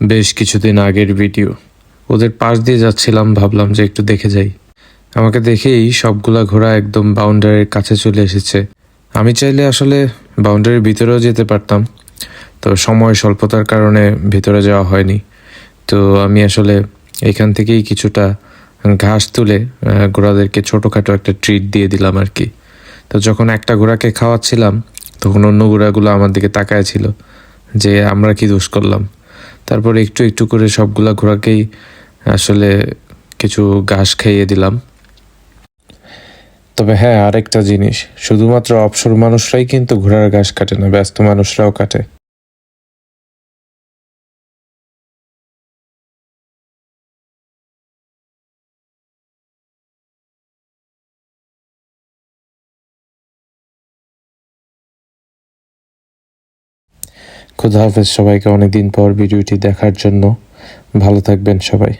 বেশ কিছুদিন আগের ভিডিও। ওদের পাশ দিয়ে যাচ্ছিলাম, ভাবলাম যে একটু দেখে যাই। আমাকে দেখেই সবগুলা ঘোড়া একদম বাউন্ডারির কাছে চলে এসেছে। আমি চাইলে আসলে বাউন্ডারির ভিতরেও যেতে পারতাম। তো সময় স্বল্পতার কারণে ভিতরে যাওয়া হয়নি। তো আমি আসলে এখান থেকেই কিছুটা ঘাস তুলে ঘোড়াদেরকে ছোটোখাটো একটা ট্রিট দিয়ে দিলাম আর কি। তো যখন একটা ঘোড়াকে খাওয়াচ্ছিলাম, তখন অন্য ঘোড়াগুলো আমার দিকে তাকায় ছিল, যে আমরা কি দোষ করলাম? তারপর একটু একটু করে সবগুলা ঘোড়াকেই আসলে কিছু ঘাস খাইয়ে দিলাম। তবে হ্যাঁ আরেকটা জিনিস, শুধুমাত্র অবসর মানুষরাই কিন্তু ঘোড়ার ঘাস কাটে না, ব্যস্ত মানুষরাও কাটে। খুদা হাফেজ সবাইকে অনেকদিন পর ভিডিওটি দেখার জন্য ভালো থাকবেন সবাই।